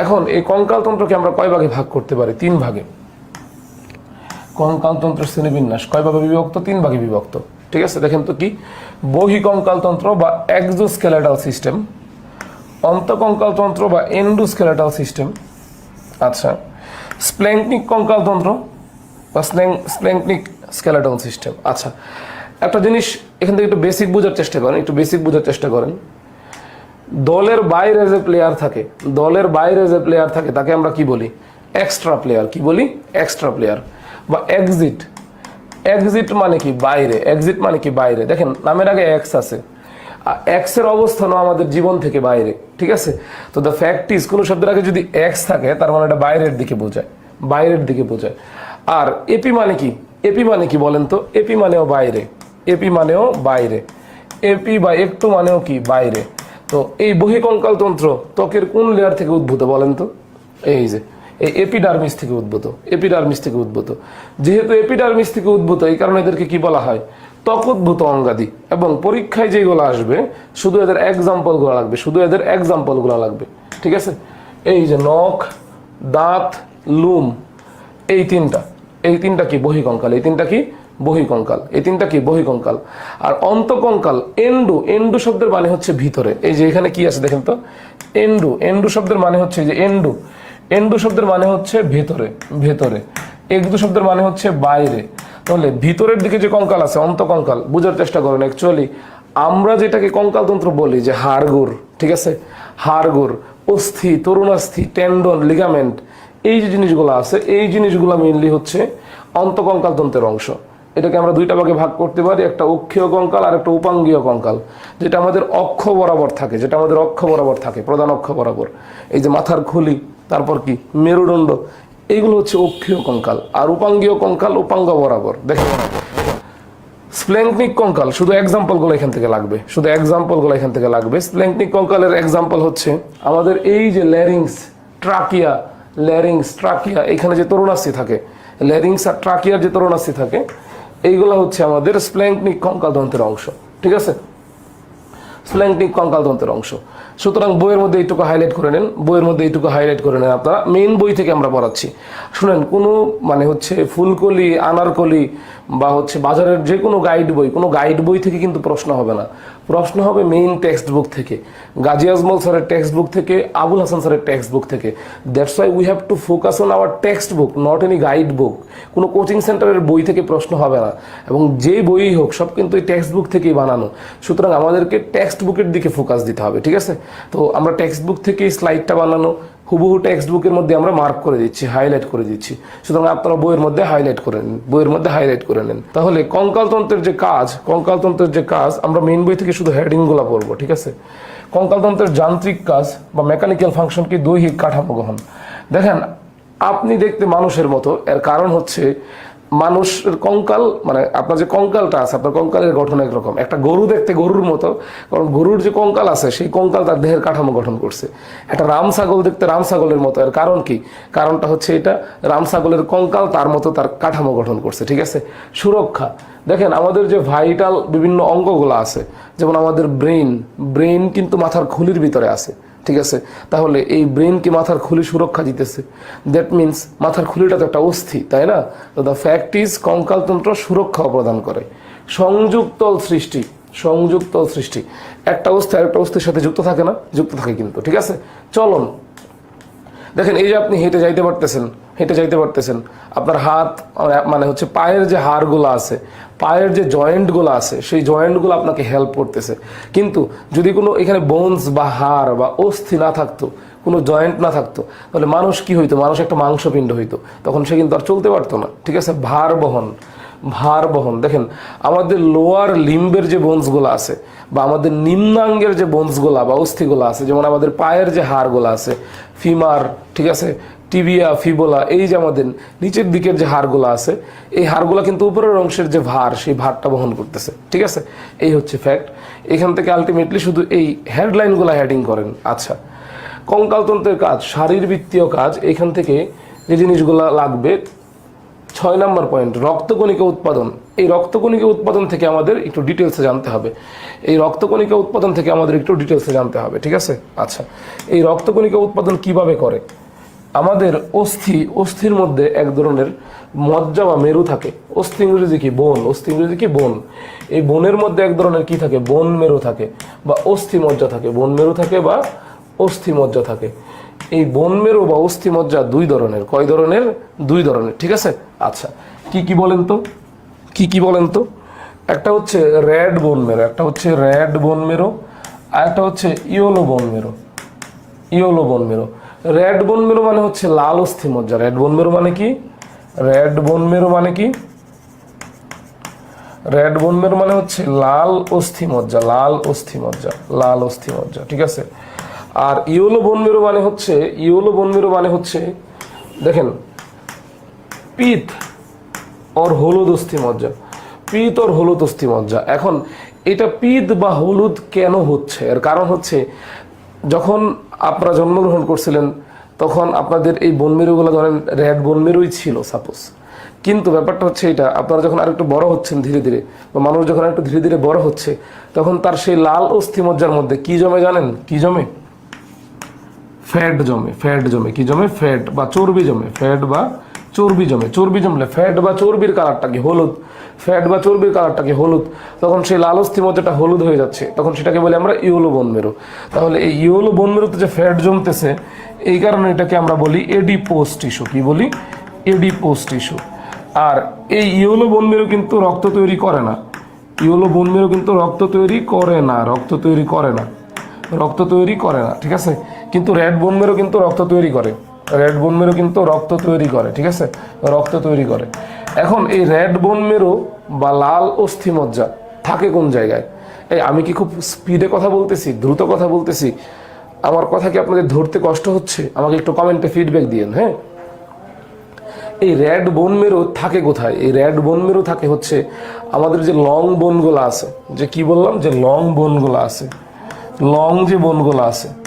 এখন এই কঙ্কালতন্ত্রকে আমরা কয় ভাগে ভাগ করতে পারি? তিন ভাগে। কঙ্কালতন্ত্র শ্রেণীবিন্যাস। কয় ভাগে বিভক্ত? তিন ভাগে বিভক্ত। ঠিক আছে, দেখেন তো কি? বহিকঙ্কালতন্ত্র বা এক্সোস্কেলেটাল সিস্টেম, অন্তকঙ্কালতন্ত্র বা এন্ডোস্কেলেটাল সিস্টেম। আচ্ছা স্প্ল্যাঙ্কনিক কঙ্কালতন্ত্র বা স্প্ল্যাঙ্কনিক স্কেলেটন সিস্টেম। আচ্ছা একটা জিনিস এখান থেকে একটু বেসিক বোঝার চেষ্টা করেন, একটু বেসিক বোঝার চেষ্টা করেন। দলের বাইরে যে প্লেয়ার থাকে, দলের বাইরে যে প্লেয়ার থাকে, তাকে আমরা কি বলি? এক্সট্রা প্লেয়ার কি বলি? এক্সট্রা প্লেয়ার বা এক্সিট এক্সিট মানে কি? বাইরে। এক্সিট মানে কি? বাইরে। দেখেন, নামের আগে এক্স আছে। এক্সের অবস্থানও আমাদের জীবন থেকে বাইরে। ঠিক আছে? তো দ্য ফ্যাক্ট ইজ কোনো শব্দের আগে যদি এক্স থাকে, তার মানে এটা বাইরের দিকে বোঝায়। বাইরের দিকে বোঝায়। আর এপি মানে কি? এপি মানে কি বলেন তো? এপি মানেও বাইরে। এপি মানেও বাইরে। এপি বা একটু মানেও কি? বাইরে। তো এই বহিকঙ্কাল তন্ত্র ত্বকের কোন লেয়ার থেকে উদ্ভূত বলেন তো? এই যে, এই এপিডার্মিস থেকে উদ্ভূত এপিডার্মিস থেকে উদ্ভূত। যেহেতু এপিডার্মিস থেকে উদ্ভূত, এই কারণে এদেরকে কি বলা হয়? ত্বক উদ্ভূত অঙ্গাদি। এবং পরীক্ষায় যেগুলো আসবে, শুধু এদের এক্সাম্পলগুলো লাগবে, শুধু এদের এক্সাম্পলগুলো লাগবে, ঠিক আছে? এই যে নখ, দাঁত, লুম, এই তিনটা এই তিনটা কি বহিকঙ্কাল এই তিনটা কি বহিকঙ্কাল। এই তিনটা কি? বহিকঙ্কাল। আর অন্তকঙ্কাল, এন্ডু। এন্ডু শব্দের মানে হচ্ছে ভিতরে। এই যে এখানে কি আছে দেখেন তো? এন্ডু। এন্ডু শব্দের মানে হচ্ছে যে এন্ডু। এন্ডু শব্দের মানে হচ্ছে ভেতরে ভেতরে। একদু শব্দের মানে হচ্ছে বাইরে। তাহলে ভিতরের দিকে যে কঙ্কাল আছে, অন্তকঙ্কাল, বোঝার চেষ্টা করেন অ্যাকচুয়ালি আমরা যেটাকে কঙ্কালতন্ত্র বলি যে হাড়গোড়, ঠিক আছে? হাড়গোড়, অস্থি, তরুণাস্থি, টেন্ডন লিগামেন্ট এই যে জিনিসগুলো আছে, এই জিনিসগুলো মেইনলি হচ্ছে অন্তকঙ্কালতন্ত্রের অংশ। এটাকে আমরা দুইটা ভাগে ভাগ করতে পারি, একটা অক্ষীয় কঙ্কাল আর একটা উপাঙ্গীয় কঙ্কাল, যেটা আমাদের অক্ষ বরাবর থাকে, যেটা আমাদের অক্ষ বরাবর থাকে, প্রধান অক্ষ বরাবর। এই যে মাথার খুলি, তারপর কি? মেরুদণ্ড এইগুলো হচ্ছে অক্ষীয় কঙ্কাল। আর উপাঙ্গীয় কঙ্কাল উপাঙ্গ বরাবর, দেখে স্প্ল্যাঙ্কনিক কঙ্কাল, শুধু এক্সাম্পলগুলো এখান থেকে লাগবে, শুধু এক্সাম্পলগুলো এখান থেকে লাগবে। স্প্ল্যাঙ্কনিক কঙ্কালের এক্সাম্পল হচ্ছে আমাদের এই যে ল্যারিংস ট্রাকিয়া ল্যারিংস ট্রাকিয়া এখানে যে তরুণাস্থি থাকে ল্যারিংস আর ট্রাকিয়ার যে তরুণাস্থি থাকে এইগুলো হচ্ছে আমাদের স্প্ল্যাঙ্কনিক কঙ্কালতন্ত্রের অংশ, ঠিক আছে? স্প্ল্যাঙ্কনিক কঙ্কালতন্ত্রের অংশ। সুতরাং বইয়ের মধ্যে এইটুকু হাইলাইট করে নেন, বইয়ের মধ্যে এইটুকু হাইলাইট করে নেন আপনারা। মেইন বই থেকে আমরা পড়াচ্ছি। শুনেন, কোনো মানে হচ্ছে ফুলকলি, আনারকলি বা হচ্ছে বাজারের যে কোনো গাইড বই, কোনো গাইড বই থেকে কিন্তু প্রশ্ন হবে না। প্রশ্ন হবে মেইন টেক্সট বুক থেকে। গাজী আজমল স্যারের টেক্সট বুক থেকে, আবুল হাসান স্যারের টেক্সট বুক থেকে। That's why we have to focus on our text book not any guide book কোনো কোচিং সেন্টারের বই থেকে প্রশ্ন হবে না। এবং যে বইই হোক, সব কিন্তু এই টেক্সট বুক থেকেই বানানো। সুতরাং আমাদেরকে টেক্সট বুকের দিকে ফোকাস দিতে হবে, ঠিক আছে? তো আমরা টেক্সট বুক থেকেই স্লাইডটা বানানো। হুবহু টেক্সট বুকের মধ্যে আমরা মার্ক করে দিচ্ছি হাইলাইট করে দিচ্ছি। সুতরাং আপনারা বইয়ের মধ্যে হাইলাইট করে নিন, বইয়ের মধ্যে হাইলাইট করে নেন। তাহলে কঙ্কালতন্ত্রের যে কাজ, কঙ্কালতন্ত্রের যে কাজ, আমরা মেন বই থেকে শুধু হেডিংগুলো পড়ব, ঠিক আছে? কঙ্কালতন্ত্রের যান্ত্রিক কাজ বা মেকানিক্যাল ফাংশন কি দৈহিক কাঠামো গ্রহণ? দেখেন, আপনি দেখতে মানুষের মতো, এর কারণ হচ্ছে মানুষের কঙ্কাল মানে আপনার যে কঙ্কালটা আছে, আপনার কঙ্কালের গঠন একরকম। একটা গরু দেখতে গরুর মতো, কারণ গরুর যে কঙ্কাল আছে, সেই কঙ্কাল তার দেহের কাঠামো গঠন করছে। একটা রাম ছাগল দেখতে রাম ছাগলের মতো, এর কারণ কি? কারণটা হচ্ছে এটা, রাম ছাগলের কঙ্কাল তার মতো তার কাঠামো গঠন করছে, ঠিক আছে? সুরক্ষা। দেখেন, আমাদের যে ভাইটাল বিভিন্ন অঙ্গগুলো আছে, যেমন আমাদের ব্রেইন ব্রেন কিন্তু মাথার খুলির ভিতরে আছে। ঠিক আছে? তাহলে এই ব্রেন কি মাথার খুলি সুরক্ষা দিতেছে? দ্যাট মিনস মাথার খুলিটা তো একটা অস্থি, তাই না? তো দ্য ফ্যাক্ট ইজ কঙ্কালতন্ত্র সুরক্ষাও প্রদান করে। সংযুক্তল সৃষ্টি সংযুক্তল সৃষ্টি। একটা অস্থি আরেকটা অস্থির সাথে যুক্ত থাকে না, যুক্ত থাকে কিন্তু, ঠিক আছে? চলন। দেখেন, এই যে আপনি হেঁটে যাইতে পারতেছেন, হেঁটে যাইতে পারতেছেন, আপনার হাত মানে হচ্ছে পায়ের যে হাড়গুলো আছে পায়ের যে জয়েন্টগুলো আছে, সেই জয়েন্টগুলো আপনাকে হেল্প করতেছে। কিন্তু যদি কোনো এখানে বোনস বা হাড় বা অস্থি না থাকতো, কোনো জয়েন্ট না থাকতো, তাহলে মানুষ কি হইতো? মানুষ একটা মাংসপিণ্ড হইতো। তখন সে কিন্তু আর চলতে পারতো না। ঠিক আছে? ভার বহন ভার বহন। দেখেন, আমাদের লোয়ার লিম্বের যে বোনসগুলো আছে বা আমাদের নিম্নাঙ্গের যে বোনসগুলো বা অস্থিগুলো আছে, যেমন আমাদের পায়ের যে হাড়গুলো আছে ফিমার ঠিক আছে? টিবিয়া, ফিবোলা, এই যে আমাদের নিচের দিকের যে হাড়গুলো আছে, এই হাড়গুলো কিন্তু উপরের অংশের যে ভার, সেই ভারটা বহন করতেছে। ঠিক আছে? এই হচ্ছে ফ্যাক্ট এখান থেকে আলটিমেটলি শুধু এই হেডলাইনগুলো হেডিং করেন। আচ্ছা কঙ্কালতন্ত্রের কাজ, শারীরবৃত্তীয় কাজ, এখান থেকে যে জিনিসগুলো লাগবে, ছয় নম্বর পয়েন্ট রক্তকণিকা উৎপাদন। এই রক্তকণিকা উৎপাদন থেকে আমাদের একটু ডিটেলসে জানতে হবে। এই রক্তকণিকা উৎপাদন থেকে আমাদের একটু ডিটেলসে জানতে হবে। ঠিক আছে? আচ্ছা এই রক্তকণিকা উৎপাদন কীভাবে করে? আমাদের অস্থি, অস্থির মধ্যে এক ধরনের মজ্জা বা মেরু থাকে। অস্থি ইংরেজি কি? বোন। অস্থি ইংরেজি কি? বোন। এই বোনের মধ্যে এক ধরনের কি থাকে? বোন মেরু থাকে বা অস্থি মজ্জা থাকে। বোন মেরু থাকে বা অস্থি মজ্জা থাকে। এই বোন মেরু বা অস্থি মজ্জা দুই ধরনের। কয় ধরনের? দুই ধরনের। ঠিক আছে? আচ্ছা। কি কি বলেন তো? কি কি বলেন তো? একটা হচ্ছে রেড বোন মেরো, একটা হচ্ছে রেড বোন মেরো, আর একটা হচ্ছে ইয়োলো বোন মেরো। ইয়োলো বোন মেরো। রেড বোন মেরো মানে হচ্ছে লাল অস্থি মজ্জা রেড বোন মেরো মানে কি? রেড বোন মেরো মানে কি? রেড বোন মেরো মানে হচ্ছে লাল অস্থি মজ্জা লাল অস্থি মজ্জা লাল অস্থি মজ্জা ঠিক আছে? আর ইয়োলো বোন মেরো মানে হচ্ছে, ইয়োলো বোন মেরো মানে হচ্ছে, দেখেন, পিত ওর হলুদ অস্থি মজ্জা পিত ওর হলুদ অস্থি মজ্জা এখন, এটা পিত বা হলুদ কেন হচ্ছে? এর কারণ হচ্ছে যখন আপনারা জন্মগ্রহণ করছিলেন, তখন আপনাদের এই বনমেরুগুলো ধরেন, রেড বনমেরুই ছিল সাপোজ কিন্তু ব্যাপারটা হচ্ছে এটা, আপনারা যখন আরেকটু বড় হচ্ছেন ধীরে ধীরে, বা মানুষ যখন আরেকটু ধীরে ধীরে বড় হচ্ছে, তখন তার সেই লাল অস্থি মজ্জার মধ্যে কি জমে জানেন? কি জমে? ফ্যাট জমে ফ্যাট জমে, কি জমে? ফ্যাট বা চর্বি জমে, ফ্যাট বা চর্বি জমে, চর্বি জমলে ফ্যাট বা চর্বির কালারটা কি? হলুদ। ফ্যাট বা চর্বির কালারটা কি? হলুদ। তখন সেই লাল অস্থি মজ্জাটা হলুদ হয়ে যাচ্ছে। তখন সেটাকে বলি আমরা ইউলো বন মেরু তাহলে এই ইউলো বন মেরুতে যে ফ্যাট জমতেছে, এই কারণে এটাকে আমরা বলি এডিপোস টিস্যু কি বলি? এডিপোস টিস্যু আর এই ইউলো বন মেরু কিন্তু রক্ত তৈরি করে না। ইউলো বন মেরু কিন্তু রক্ত তৈরি করে না, রক্ত তৈরি করে না। রক্ত তৈরি করে না, ঠিক আছে? কিন্তু রেড বোন মেরো কিন্তু রক্ত তৈরি করে। রেড বোন মেরো কিন্তু রক্ত তৈরি করে, ঠিক আছে? রক্ত তৈরি করে। এখন এই রেড বোন মেরো বা লাল অস্থি মজ্জা থাকে কোন জায়গায়? এই আমি কি খুব স্পিডে কথা বলতেছি? দ্রুত কথা বলতেছি? আমার কথা কি আপনাদের ধরতে কষ্ট হচ্ছে? আমাকে একটু কমেন্টে ফিডব্যাক দিয়েন হ্যাঁ? এই রেড বোন মেরো থাকে কোথায়? এই রেড বোন মেরো থাকে হচ্ছে আমাদের যে লং বোনগুলো আছে। যে কি বললাম? যে লং বোনগুলো আছে। লং যে বোনগুলো আছে।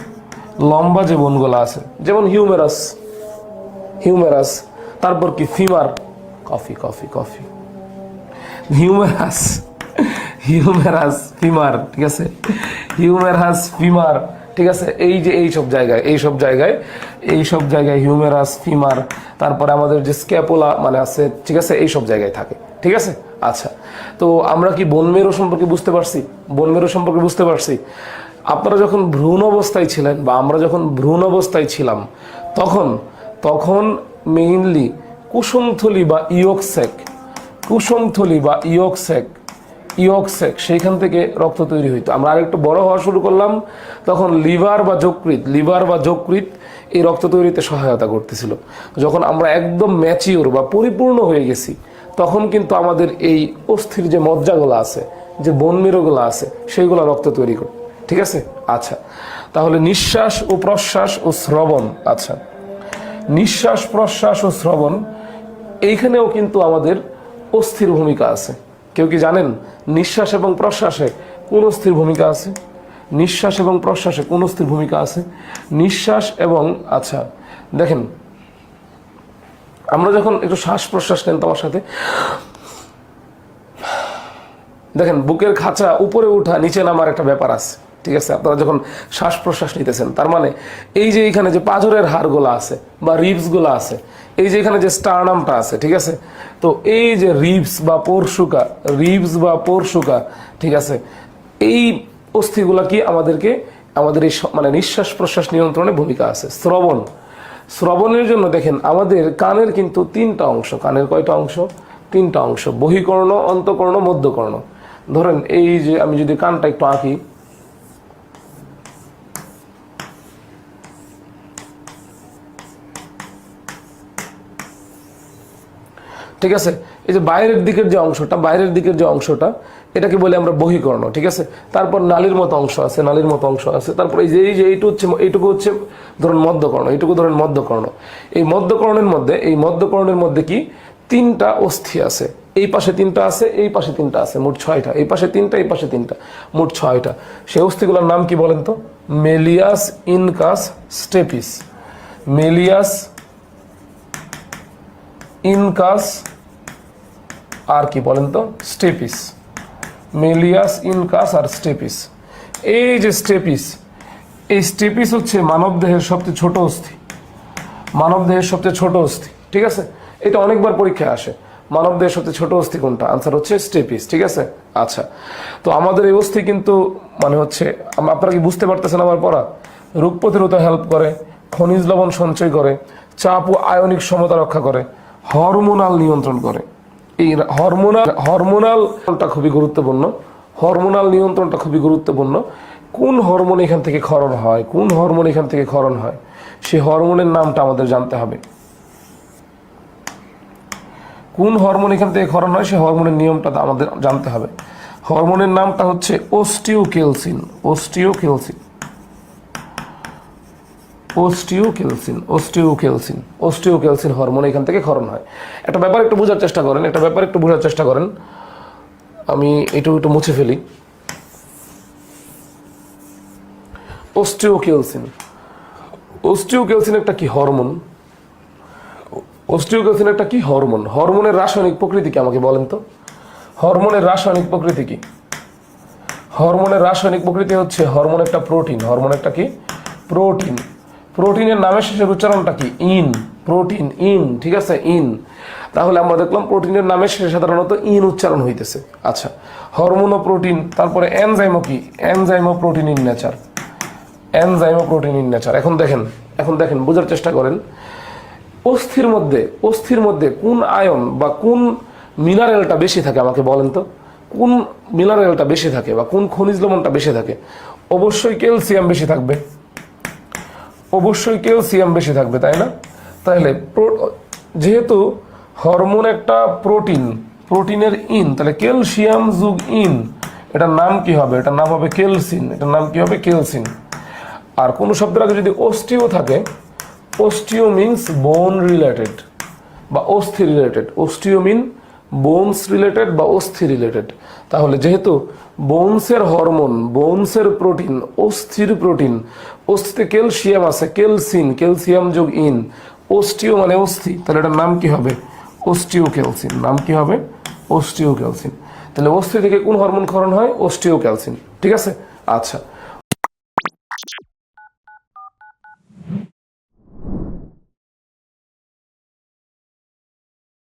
লম্বা যে বোনগুলো আছে, যেমন হিউমেরাস হিউমেরাস, তারপর কি ফিমার, কফি কফি কফি। হিউমেরাস হিউমেরাস, ফিমার, ঠিক আছে? হিউমেরাস, ফিমার, ঠিক আছে? এই যে এই সব জায়গায়, এই সব জায়গায়, এই সব জায়গায় হিউমেরাস, ফিমার, তারপরে আমাদের যে স্ক্যাপোলা মানে আছে, ঠিক আছে? এই সব জায়গায় থাকে, ঠিক আছে? আচ্ছা তো আমরা কি বনমেরু সম্পর্কে বুঝতে পারছি? বনমেরু সম্পর্কে বুঝতে পারছি? আপনারা যখন ভ্রূণ অবস্থায় ছিলেন বা আমরা যখন ভ্রূণ অবস্থায় ছিলাম, তখন তখন মেইনলি কুসুমথলি বা ইয়কসেক, কুসুমথলি বা ইয়কসেক ইয়কসেক, সেইখান থেকে রক্ত তৈরি হইতো। আমরা আরেকটু বড় হওয়া শুরু করলাম, তখন লিভার বা যকৃত লিভার বা যকৃত এই রক্ত তৈরিতে সহায়তা করতেছিল। যখন আমরা একদম ম্যাচিওর বা পরিপূর্ণ হয়ে গেছি, তখন কিন্তু আমাদের এই অস্থির যে মজ্জাগুলো আছে, যে বনমেরুগুলো আছে, সেইগুলো রক্ত তৈরি করে ঠিক আছে? আচ্ছা। তাহলে নিঃশ্বাস ও প্রশ্বাস ও শ্রবণ আচ্ছা। নিঃশ্বাস, প্রশ্বাস ও শ্রবণ, এইখানেও কিন্তু আমাদের অস্থির ভূমিকা আছে। কেউ কি জানেন নিঃশ্বাস এবং প্রশ্বাসে কোন অস্থির ভূমিকা আছে? নিঃশ্বাস এবং প্রশ্বাসে কোন অস্থির ভূমিকা আছে? নিঃশ্বাস এবং আচ্ছা দেখেন, আমরা যখন একটু শ্বাস প্রশ্বাস নেন তোমার সাথে, দেখেন, বুকের খাঁচা উপরে উঠা নিচে নামার একটা ব্যাপার আছে। ঠিক আছে? আপনারা যখন শ্বাস প্রশ্বাস নিতেছেন, তার মানে এই যে এখানে যে পাঁজরের হাড়গুলো আছে বা রিবসগুলো আছে, এই যে এখানে যে স্টারনামটা আছে, ঠিক আছে? তো এই যে রিবস বা পরশুকা রিবস বা পরশুকা, ঠিক আছে? এই অস্থিগুলা কি আমাদেরকে, আমাদের এই মানে নিঃশ্বাস প্রশ্বাস নিয়ন্ত্রণে ভূমিকা আছে? শ্রবণ। শ্রবণের জন্য দেখেন, আমাদের কানের কিন্তু তিনটা অংশ, কানের কয়টা অংশ? তিনটা অংশ, বহিকর্ণ, অন্তকর্ণ, মধ্যকর্ণ। ধরেন এই যে আমি যদি কানটা একটু আঁকি ঠিক আছে? এই যে বাইরের দিকের যে অংশটা, বাইরের দিকের যে অংশটা, এটাকে বলে আমরা বহিকর্ণ, ঠিক আছে? তারপর নালীর মতো অংশ আছে, নালীর মতো অংশ আছে। তারপর এই যে এই যে এইটু হচ্ছে, এইটুকু হচ্ছে ধরুন মধ্যকর্ণ, এইটুকু ধরেন মধ্যকর্ণ। এই মধ্যকর্ণের মধ্যে, এই মধ্যকর্ণের মধ্যে কি? তিনটা অস্থি আছে। এই পাশে তিনটা আছে, এই পাশে তিনটা আছে, মোট ছয়টা। এই পাশে তিনটা, এই পাশে তিনটা, মোট ছয়টা। সেই অস্থিগুলোর নাম কি বলেন তো? Malleus incus stapes. Malleus incus আর কি বলেন তো? স্টেপিস মেলিয়াস ইনকাস আর স্টেপিস এই যে স্টেপিস এই স্টেপিস হচ্ছে মানবদেহের সবচেয়ে ছোট অস্থি। মানবদেহের সবচেয়ে ছোট অস্থি, ঠিক আছে? এটা অনেকবার পরীক্ষায় আসে। মানবদেহের সবচেয়ে ছোট অস্থি কোনটা? আনসার হচ্ছে স্টেপিস ঠিক আছে? আচ্ছা তো আমাদের এই অস্থি কিন্তু মানে হচ্ছে আপনারা কি বুঝতে পারতেছেন আমার পড়া? রোগ প্রতিরোধে হেল্প করে, খনিজ লবণ সঞ্চয় করে, চাপ ও আয়নিক সমতা রক্ষা করে হরমোনাল নিয়ন্ত্রণ করে। এই হরমোনাল হরমোনালটা খুবই গুরুত্বপূর্ণ। হরমোনাল নিয়ন্ত্রণটা খুবই গুরুত্বপূর্ণ। কোন হরমোন এখান থেকে ক্ষরণ হয়, কোন হরমোন এখান থেকে ক্ষরণ হয় সেই হরমোনের নামটা আমাদের জানতে হবে। কোন হরমোন এখান থেকে ক্ষরণ হয় সেই হরমোনের নিয়মটা আমাদের জানতে হবে। হরমোনের নামটা হচ্ছে ওস্টিওকেলসিন ওস্টিওকেলসিন ওস্টিওকেলসিন ওস্টিওকেলসিন ওস্টিওকেলসিন হরমোন এখান থেকে ক্ষরণ হয়। একটা ব্যাপার একটু বোঝার চেষ্টা করেন, একটা ব্যাপার একটু বোঝার চেষ্টা করেন। আমি একটু একটু মুছে ফেলি। ওস্টিওকেলসিন ওস্টিওকেলসিন একটা কি হরমোন অস্টিওকেলসিন একটা কি হরমোন হরমোনের রাসায়নিক প্রকৃতি কি আমাকে বলেন তো? হরমোনের রাসায়নিক প্রকৃতি কি? হরমোনের রাসায়নিক প্রকৃতি হচ্ছে হরমোন একটা প্রোটিন হরমোন একটা কি? প্রোটিন প্রোটিনের নামের শেষের উচ্চারণটা কি? ইন, প্রোটিন, ইন, ঠিক আছে? ইন। তাহলে আমরা দেখলাম প্রোটিনের নামের শেষে সাধারণত ইন উচ্চারণ হইতেছে। আচ্ছা হরমোন প্রোটিন তারপরে এনজাইমো কি? এনজাইমো প্রোটিন ইন নেচার। এনজাইমো প্রোটিন ইন নেচার। এখন দেখেন এখন দেখেন, বোঝার চেষ্টা করেন। অস্থির মধ্যে অস্থির মধ্যে কোন আয়ন বা কোন মিনারেলটা বেশি থাকে আমাকে বলেন তো? কোন মিনারেলটা বেশি থাকে বা কোন খনিজ লবণটা বেশি থাকে? অবশ্যই ক্যালসিয়াম বেশি থাকবে। অবশ্যই ক্যালসিয়াম বেশি থাকবে, তাই না? তাহলে যেহেতু হরমোন একটা প্রোটিন, প্রোটিনের ইন, তাহলে ক্যালসিয়াম যুগ ইন, এটার নাম কি হবে? এটার নাম হবে কেলসিন এটার নাম কি হবে? কেলসিন আর কোনো শব্দের আগে যদি অস্টিও থাকে অস্টিও মিনস বোন রিলেটেড বা অস্থি related osteo mean bones related বা অস্থি রিলেটেড তাহলে যেহেতু বোনসের হরমোন বোনসের প্রোটিন অস্থির প্রোটিন অস্থিতে ক্যালসিয়াম আছে ক্যালসিন ক্যালসিয়াম যোগ ইন অস্টিও মানে অস্থি, তাহলে এটার নাম কি হবে? অস্টিও ক্যালসিন নাম কি হবে? অস্টিও ক্যালসিন তাহলে অস্থি থেকে কোন হরমোন ক্ষরণ হয়? অস্টিও ক্যালসিন ঠিক আছে? আচ্ছা।